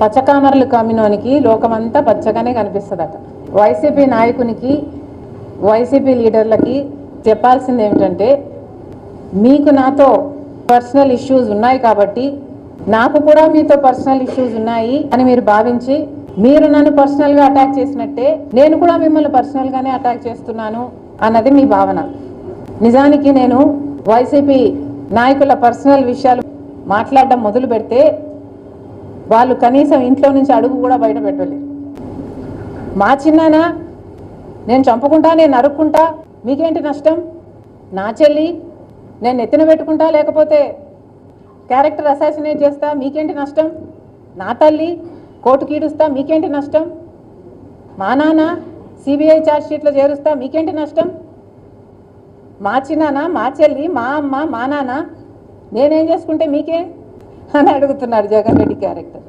పచ్చకామర్లు కమ్మినోనికి లోకమంతా పచ్చగానే కనిపిస్తుందట. వైసీపీ నాయకునికి వైసీపీ లీడర్లకి చెప్పాల్సింది ఏమిటంటే మీకు నాతో పర్సనల్ ఇష్యూస్ ఉన్నాయి కాబట్టి నాకు కూడా మీతో పర్సనల్ ఇష్యూస్ ఉన్నాయి అని మీరు భావించి మీరు నన్ను పర్సనల్గా అటాక్ చేసినట్టే నేను కూడా మిమ్మల్ని పర్సనల్గానే అటాక్ చేస్తున్నాను అన్నది మీ భావన. నిజానికి నేను వైసీపీ నాయకుల పర్సనల్ విషయాలు మాట్లాడడం మొదలు పెడితే వాళ్ళు కనీసం ఇంట్లో నుంచి అడుగు కూడా బయట పెట్టలేరు మా చిన్నానా నేను చంపుకుంటా నేను నరుక్కుంటా మీకేంటి నష్టం? నా చెల్లి నేను ఎత్తిన పెట్టుకుంటా లేకపోతే క్యారెక్టర్ అసాసినేట్ చేస్తా మీకేంటి నష్టం? నా తల్లి కోర్టుకి ఈడుస్తా మీకేంటి నష్టం? మా నాన్న సిబిఐ ఛార్జ్షీట్లో చేరుస్తా మీకేంటి నష్టం? మా చిన్నాన్న మా చెల్లి మా అమ్మ మా నాన్న నేనేం చేసుకుంటే మీకే? అని అడుగుతున్నాడు జగన్ రెడ్డి క్యారెక్టర్.